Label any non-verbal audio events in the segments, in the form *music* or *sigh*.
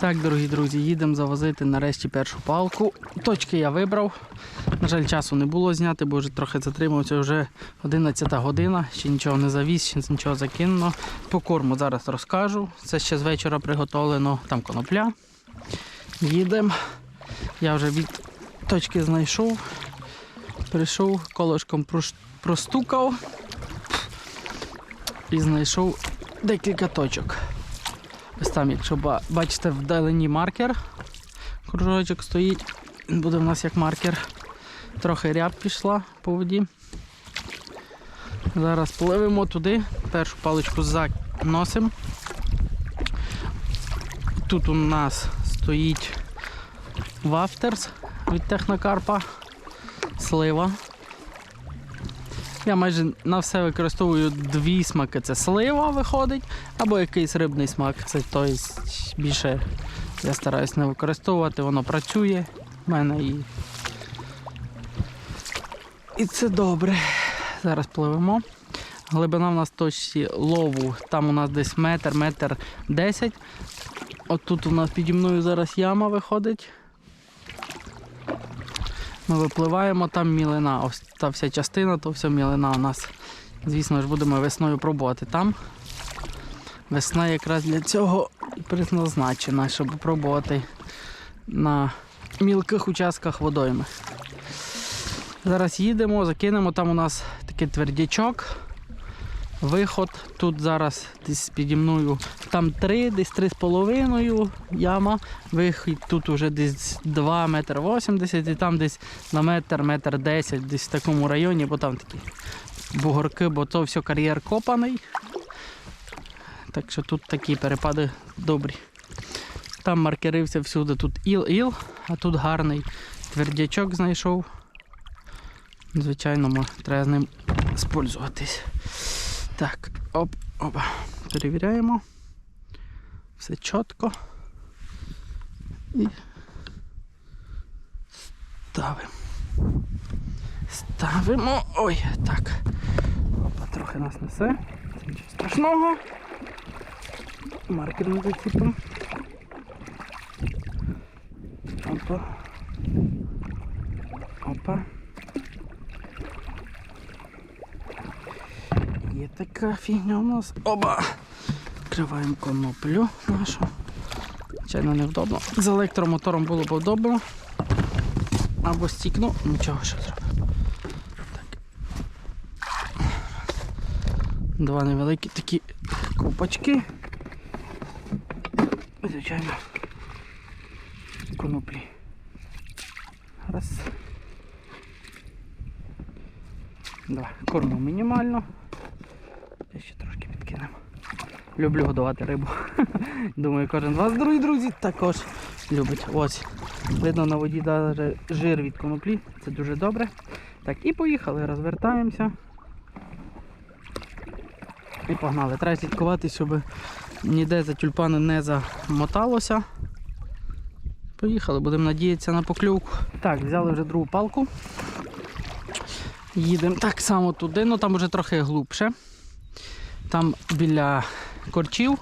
Так, дорогі друзі, їдемо завозити нарешті першу палку. Точки я вибрав. На жаль, часу не було зняти, бо вже трохи затримався. Вже 11 година, ще нічого не завіз, ще нічого закинено. По корму зараз розкажу. Це ще з вечора приготовлено, там конопля. Їдемо. Я вже від точки знайшов. Прийшов, колошком простукав і знайшов декілька точок. Ось там, якщо бачите, вдалині маркер, кружочок стоїть, він буде в нас як маркер. Трохи ряб пішла по воді. Зараз пливемо туди, першу паличку заносимо. Тут у нас стоїть вафтерс від Технокарпа, слива. Я майже на все використовую дві смаки. Це слива виходить, або якийсь рибний смак. Це той більше я стараюсь не використовувати, воно працює в мене і. І це добре. Зараз пливемо. Глибина в нас точці лову, там у нас десь метр, метр десять. От тут у нас піді мною зараз яма виходить. Ми випливаємо, там мілина. Ось та вся частина, то вся мілина у нас. Звісно ж, будемо весною пробувати там. Весна якраз для цього призначена, щоб пробувати на мілких участках водойми. Зараз їдемо, закинемо, там у нас такий твердячок. Виход тут зараз десь піді мною там 3, десь 3,5 яма. Вихід тут уже десь 2 метр 80 і там десь на метр, метр 10, десь в такому районі, бо там такі бугорки, бо то все кар'єр копаний. Так що тут такі перепади добрі. Там маркерився всюди, тут іл-іл, а тут гарний твердячок знайшов. Звичайно, треба з ним спользуватись. Так, оп, опа. Перевіряємо. Все чітко. І ставимо. Ставимо. Ой, так. Опа, трохи нас несе. Це нічого страшного. Маркер не заціпимо. Опа. Опа. Є така фігня у нас. Оба! Відкриваємо коноплю нашу. Звичайно, невдобно. З електромотором було б удобно. Або стікну, нічого що зробив. Так. Два невеликі такі копачки. Звичайно. Коноплі. Раз. Два. Корму мінімально. Я ще трошки підкинемо. Люблю годувати рибу. *laughs* Думаю, кожен з вас, дорогі друзі, також любить. Ось. Видно на воді жир від коноплі. Це дуже добре. Так, і поїхали, розвертаємося. І погнали. Треба слідкувати, щоб ніде за тюльпани не замоталося. Поїхали, будемо надіятися на поклювку. Так, взяли вже другу палку. Їдемо так само туди, ну там вже трохи глибше. Там біля корчів,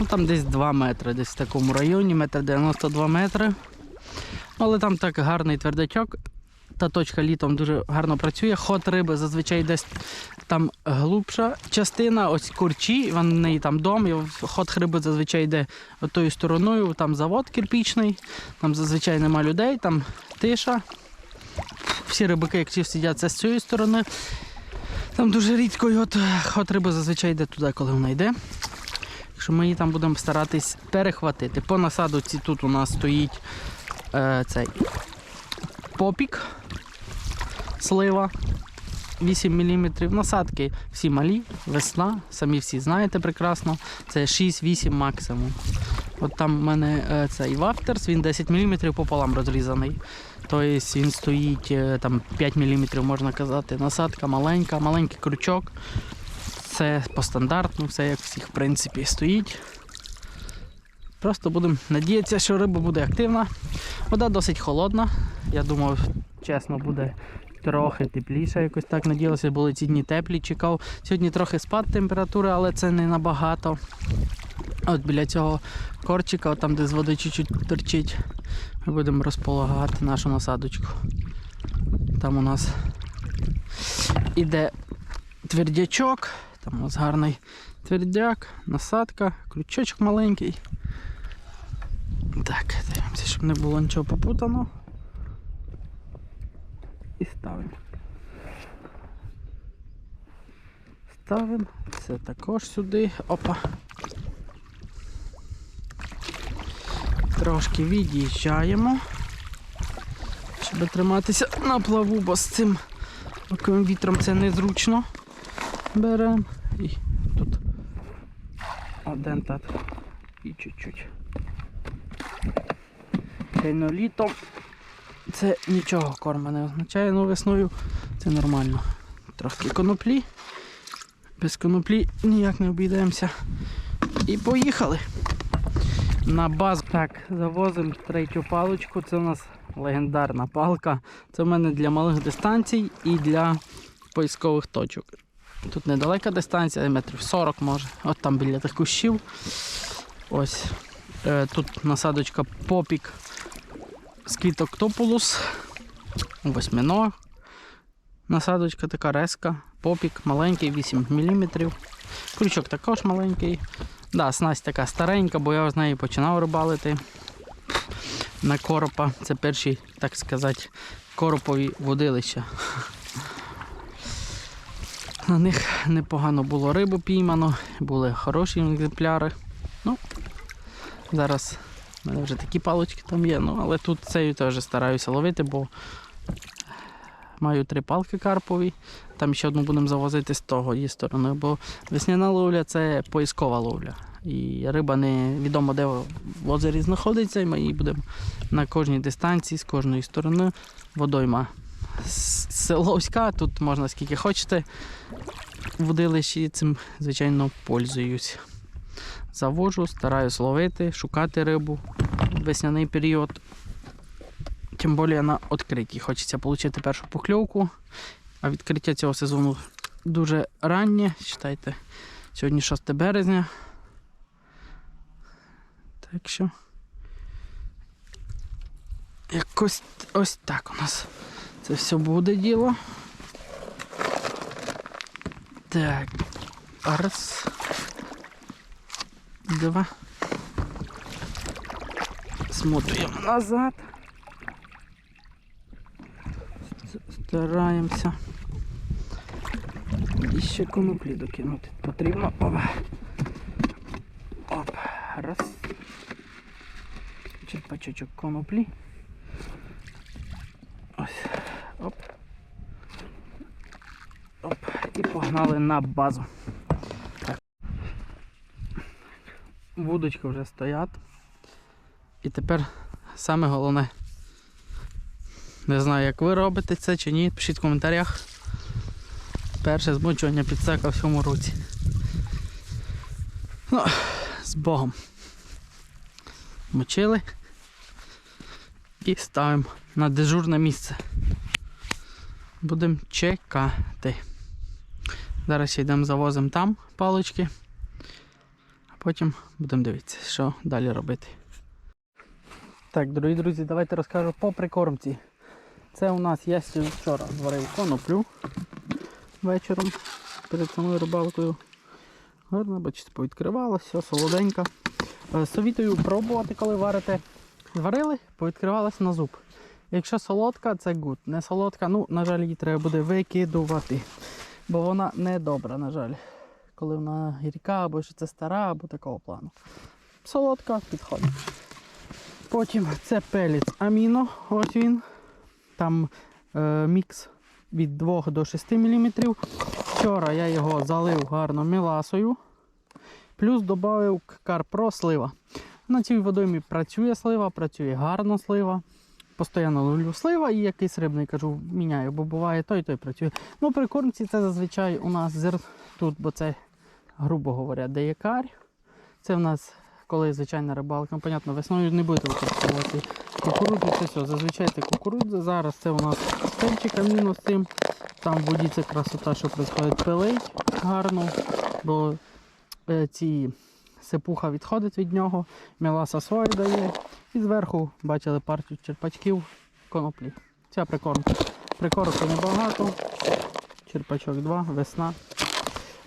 ну там десь 2 метри, десь в такому районі, метр 92 метри. Але там так гарний твердячок. Та точка літом дуже гарно працює. Ход риби зазвичай десь там глубша частина, ось курчі, в неї там дом, і ход риби зазвичай йде тою стороною, там завод кирпічний, там зазвичай нема людей, там тиша. Всі рибаки, як сидять, це з цієї сторони. Там дуже рідко і от, риба зазвичай йде туди, коли вона йде. Якщо ми її там будемо старатись перехватити. По насадці тут у нас стоїть е, цей попік, слива 8 мм. Насадки всі малі, весна, самі всі знаєте прекрасно. Це 6-8 максимум. От там в мене е, цей вафтерс, він 10 мм пополам розрізаний. Тобто він стоїть е, там 5 мм, можна казати. Насадка маленька, маленький крючок. Це по стандартну, все як всіх в принципі стоїть. Просто будемо надіятися, що риба буде активна. Вода досить холодна. Я думав, чесно, буде трохи тепліше, якось так надіялися, були ці дні теплі, чекав. Сьогодні трохи спад температури, але це не набагато. От біля цього корчика, от там де з води чуть-чуть торчить, ми будемо розполагати нашу насадочку. Там у нас іде твердячок, там у нас гарний твердяк, насадка, крючочок маленький. Так, дивимося, щоб не було нічого попутано. І ставимо. Ставимо це також сюди. Опа. Трошки від'їжджаємо, щоб триматися на плаву, бо з цим боковим вітром це незручно. Беремо і тут один так і чуть-чуть. Літом це нічого корма не означає, але весною це нормально. Трохи коноплі. Без коноплі ніяк не обійдемося. І поїхали. На базу. Так, завозимо третю паличку. Це у нас легендарна палка. Це в мене для малих дистанцій і для поискових точок. Тут недалека дистанція, метрів 40 може. От там біля тих кущів. Ось. Е, тут насадочка попік з квіток топулус. Восьминог. Насадочка така резка. Попік маленький, 8 мм. Крючок також маленький. Да, снасть така старенька, бо я з неї починав рибалити на коропа. Це перші, так сказати, коропові водилища. На них непогано було рибу піймано, були хороші екземпляри. Ну, зараз в мене вже такі палочки там є, ну, але тут цею теж стараюся ловити, бо маю три палки карпові. Там ще одну будемо завозити з того її сторони, бо весняна ловля це поіскова ловля. І риба не відомо де в озері знаходиться, і ми її будемо на кожній дистанції з кожної сторони водойма. Селовська, тут можна скільки хочете. Водилищі цим, звичайно, пользуюсь. Завожу, стараюсь ловити, шукати рибу весняний період. Тим більше на відкритій. Хочеться отримати першу покльовку. А відкриття цього сезону дуже раннє. Читайте, сьогодні 6 березня. Так що. Якось ось так у нас це все буде діло. Так. Раз. Два. Смотуємо назад. Стараємося. І ще коноплі докинути потрібно. Оп. Оп. Раз. Черпачочок коноплі. Ось. Оп. Оп. І погнали на базу. Так. Вудочки вже стоять. І тепер саме головне. Не знаю, як ви робите це чи ні. Пишіть в коментарях. Перше змочування підсака в цьому році. Ну, з Богом. Мочили і ставимо на дежурне місце. Будемо чекати. Зараз йдемо завозимо там палички, а потім будемо дивитися, що далі робити. Так, дорогі друзі, давайте розкажу по прикормці. Це у нас я вчора зварив коноплю вечором перед самою рибалкою. Гарно, бачите, повідкривалося, солоденька. Е, Совітую пробувати, коли варите. Зварили, повідкривалася на зуб. Якщо солодка, це гуд. Не солодка, ну, на жаль, її треба буде викидувати. Бо вона не добра, на жаль. Коли вона гірка, або що це стара, або такого плану. Солодка підходить. Потім це пелець аміно, ось він. Там е, мікс від 2 до 6 мм. Вчора я його залив гарно міласою. Плюс додав карпро слива. На цій водоймі працює слива, працює гарно слива. Постійно ловлю слива і якийсь рибний кажу, міняю, бо буває той, той працює. Ну, при кормці це зазвичай у нас зер тут, бо це, грубо говоря, де карь. Це в нас, коли звичайна рибалка, ну, понятно, весною не будете використовувати кукурудзу, це все. Зазвичай це кукурудза. Зараз це у нас стельчик аміно з цим. Там в воді це красота, що відбувається, пилить гарно, бо е, ці сипуха відходить від нього, меласа сою дає. І зверху бачили партію черпачків коноплі. Ця прикормка. Прикормки небагато. Черпачок 2, весна.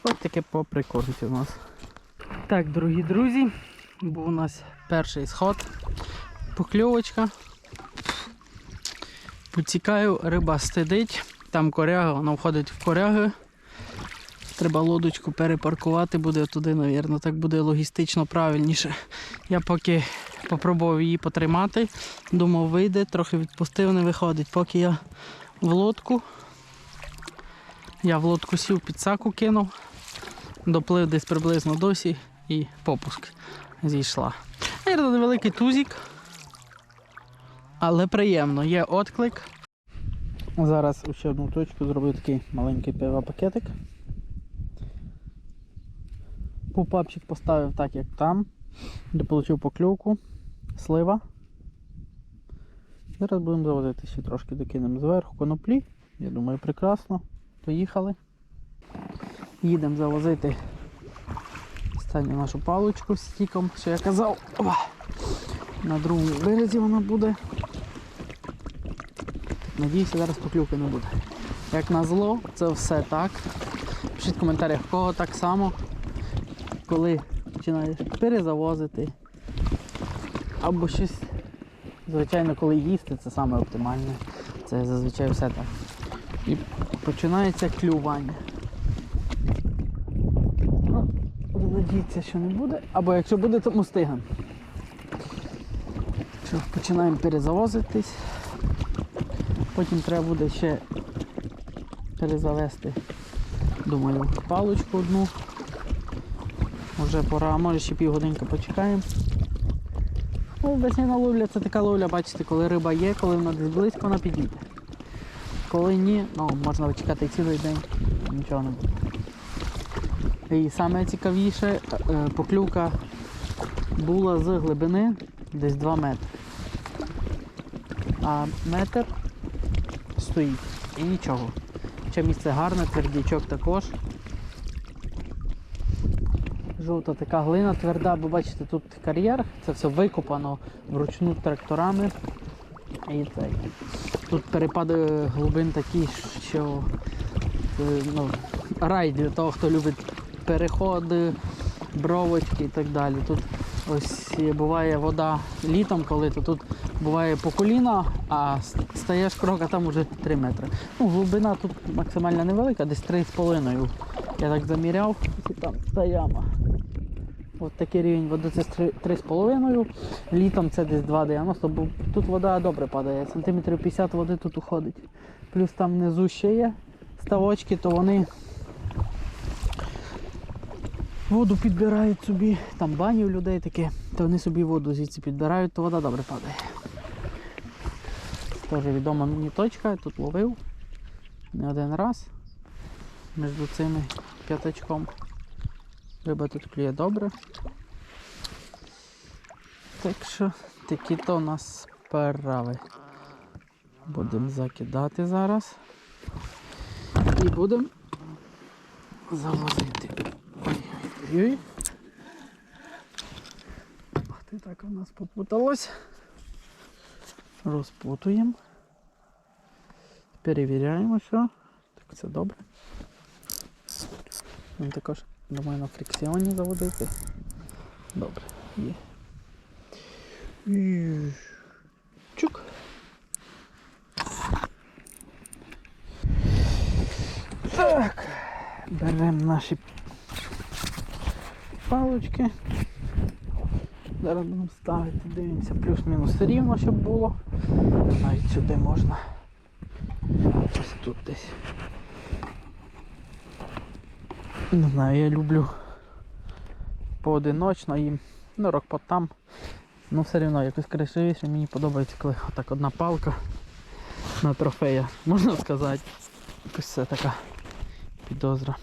Ось таке по прикормці у нас. Так, дорогі друзі, був у нас перший сход. Покльовочка. Поцікаю, риба стидить. Там коряга, вона входить в коряги. Треба лодочку перепаркувати буде туди, мабуть, так буде логістично правильніше. Я поки попробував її потримати, думав, вийде, трохи відпустив, не виходить. Поки я в лодку. Я в лодку сів, підсаку кинув, доплив десь приблизно досі і попуск зійшла. Наверно, невеликий тузик, але приємно, є отклик. Зараз ще одну точку зроблю такий маленький пакетик. Пупапчик поставив так, як там, де отримав покльовку, слива. Зараз будемо заводити ще трошки докинемо зверху коноплі. Я думаю, прекрасно. Поїхали. Їдемо завозити останню нашу паличку з стіком, що я казав. На другому березі вона буде. Надіюся, зараз поклювки не буде. Як назло, це все так. Пишіть в коментарях, кого так само, коли починаєш перезавозити. Або щось, звичайно, коли їсти, це саме оптимальне. Це зазвичай все так. І починається клювання. Ну, буду що не буде. Або якщо буде, то мустиган. Що, починаємо перезавозитись. Потім треба буде ще перезавести, думаю, паличку одну. Вже пора, може ще півгодинки почекаємо. Ну, весняна ловля це така ловля, бачите, коли риба є, коли вона десь близько, вона підійде. Коли ні, ну можна чекати цілий день, нічого не буде. І саме цікавіше, е, поклювка була з глибини десь 2 метри. А метр стоїть і нічого. Хоча місце гарне, твердячок також. Жовта така глина тверда, бо бачите, тут кар'єр, це все викопано вручну тракторами. І цей. Тут перепади глибин такі, що е, ну, рай для того, хто любить переходи, бровочки і так далі. Тут ось буває вода літом, коли то тут буває по коліна, а стаєш крок, а там вже 3 метри. Ну, глибина тут максимально невелика, десь 3,5. Я так заміряв, і там та яма. От такий рівень води це 3,5. Літом це десь 2,90, бо тут вода добре падає. Сантиметрів 50 води тут уходить. Плюс там внизу ще є ставочки, то вони воду підбирають собі. Там бані у людей таке, то вони собі воду звідси підбирають, то вода добре падає. Теж відома мені точка, я тут ловив не один раз між цими п'ятачком. Риба тут клює добре. Так що такі то у нас справи. Будемо закидати зараз. І будемо завозити. Ой-ой-ой. Ах ти так у нас попуталось. Розпутуємо. Перевіряємо все. Так це добре. Він також, думаю, на фрикціоні заводити. Добре, є. І... Чук. Так. Беремо наші палочки. Зараз будемо ставити, дивимося, плюс-мінус рівно, щоб було. Навіть сюди можна. Ось тут десь. Не знаю, я люблю поодиночно їм. Ну, рок там. Ну все рівно якось красивіше. Мені подобається, коли отак одна палка на трофея, можна сказати. Якось це така підозра.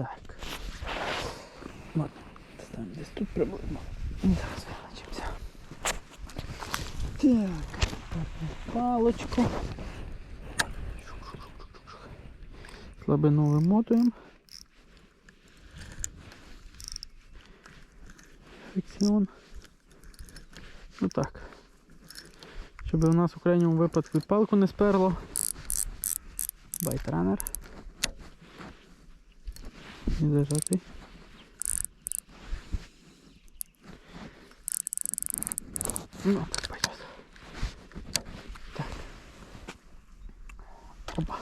Так. От, ставимо десь тут приблизно. Зараз визначимося. Так, палочку. Слабину вимотуємо. Фіксіон. Отак. Щоб у нас у крайньому випадку палку не сперло. Байтранер. І зажати. Ну, так пойдет. Так. Опа.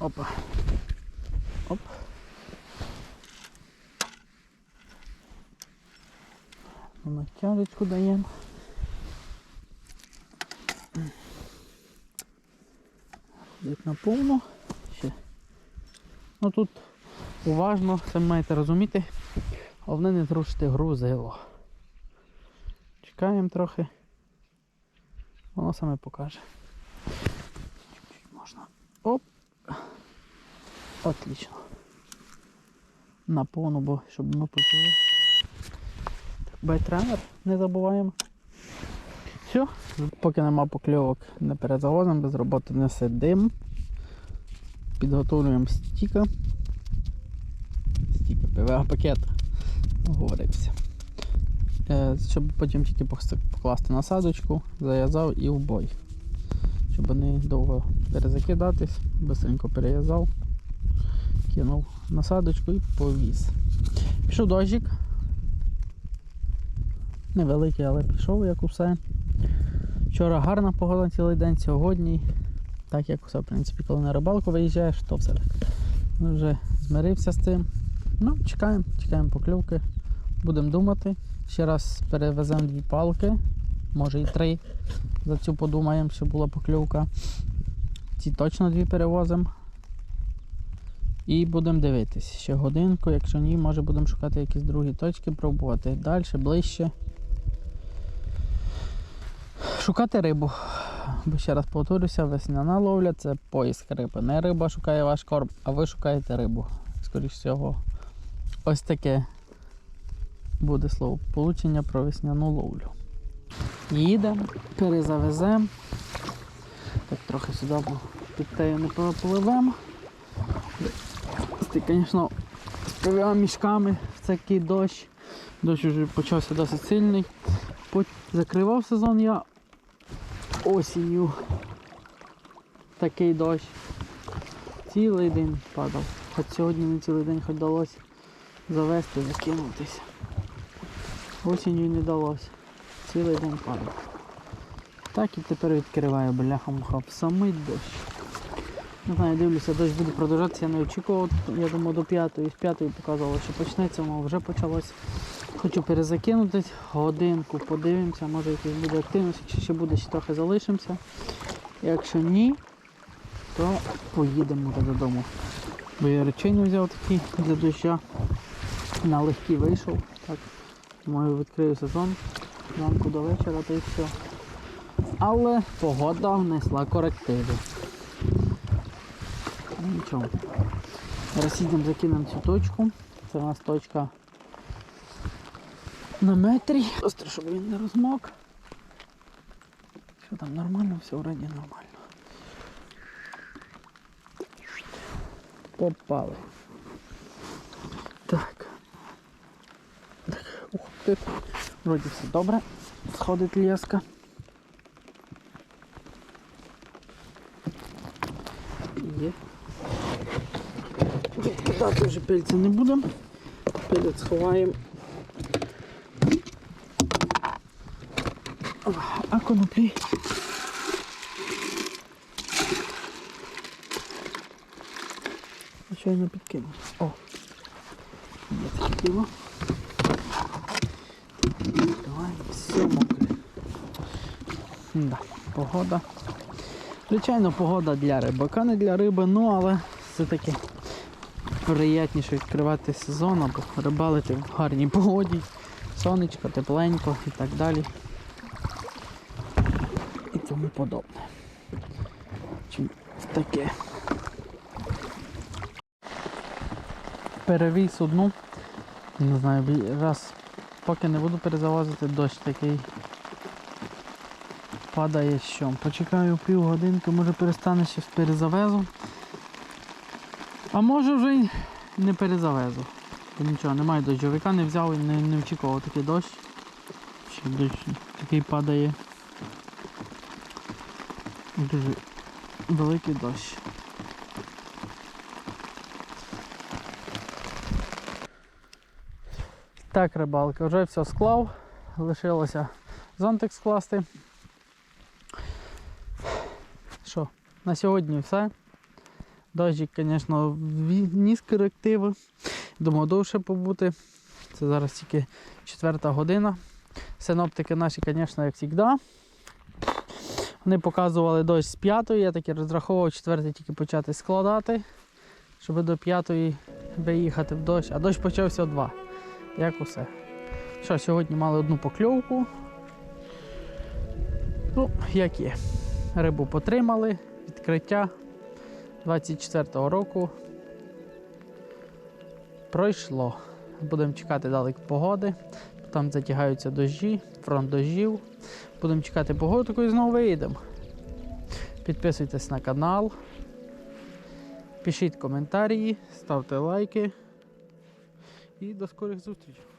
Опа. Оп. Натяжечку даємо. Ходить на повну. Ще. Ну тут уважно, самі маєте розуміти, головне не зрушити грузило. Чекаємо трохи. Воно саме покаже. Можна. Оп. Отлично. На повну, бо щоб ми почули. Так, байтренер не забуваємо. Все, поки нема покльовок, не перезавозимо, без роботи не сидимо. Підготовлюємо стіка. ПВА пакет. Говорився. Е, Щоб потім тільки покласти насадочку, зав'язав і в бой. Щоб не довго перезакидатись, быстренько перев'язав, кинув насадочку і повіз. Пішов дощик. Невеликий, але пішов, як усе. Вчора гарна погода цілий день, сьогодні, так як усе, в принципі, коли на рибалку виїжджаєш, то все. Ну, Вже змирився з цим. Ну, чекаємо, чекаємо покльовки. Будемо думати. Ще раз перевеземо дві палки, може і три. За цю подумаємо, що була покльовка. Ці точно дві перевозимо. І будемо дивитись. Ще годинку, якщо ні, може будемо шукати якісь другі точки, пробувати далі, ближче. Шукати рибу. Бо ще раз повторюся, весняна ловля це поїзд риби. Не риба шукає ваш корм, а ви шукаєте рибу. Скоріше всього, ось таке буде слово получення про весняну ловлю. Їдемо, перезавеземо. Так трохи сюди під тею не попливемо. Звісно, з пивими мішками в такий дощ. Дощ вже почався досить сильний. Закривав сезон я осінню. Такий дощ. Цілий день падав. Хоч сьогодні не цілий день хоч вдалося завести, закинутися. Осінню не вдалося. Цілий день падав. Так і тепер відкриваю бляха-муха самий дощ. Не знаю, дивлюся, дощ буде продовжатися, я не очікував. Я думаю, до п'ятої, з п'ятої показувало, що почнеться, воно вже почалось. Хочу перезакинутись, годинку подивимося, може якась буде активність, якщо ще буде, ще трохи залишимося. Якщо ні, то поїдемо додому. Бо я речей взяв такі для доща. На легкий вийшов. Так, думаю, відкрию сезон. Зранку до вечора, то і все. Але погода внесла корективи. Ну, Нічого. Зараз їдемо закинемо цю точку. Це у нас точка на метрі. Просто щоб він не розмок. Що там нормально, все вроді нормально. Попали. Так. Так, Ух ти. Вроді все добре. Сходить леска. Є. Відкидати вже пильця не будемо. Пилець сховаємо. А коноплі. Звичайно підкинув. О! Є таке діло. Да, погода. Звичайно, погода для рибака, не для риби, ну але все-таки приємніше відкривати сезон або рибалити в гарній погоді. Сонечко, тепленько і так далі. І тому подобне. Чим таке. Перевіз одну. Не знаю, раз поки не буду перезавозити, дощ такий падає що. Почекаю півгодинки, може перестане щось перезавезу. А може вже й не перезавезу. Бо нічого, немає дощовика, не взяв і не, не очікував такий дощ. Ще дощ такий падає. Дуже великий дощ. Так, рибалка, вже все склав, лишилося зонтик скласти. Що, на сьогодні все. Дощик, звісно, вніс корективи. Думав довше побути. Це зараз тільки четверта година. Синоптики наші, звісно, як завжди. Вони показували дощ з п'ятої, я таки розраховував четвертий тільки почати складати, щоб до п'ятої виїхати в дощ, а дощ почався о два. Як усе. Що, сьогодні мали одну покльовку. Ну, як є. Рибу потримали, відкриття 24-го року. Пройшло. Будемо чекати далі погоди. Там затягаються дощі, фронт дощів. Будемо чекати погоду і знову виїдемо. Підписуйтесь на канал. Пишіть коментарі, ставте лайки. І до скорих зустрічей.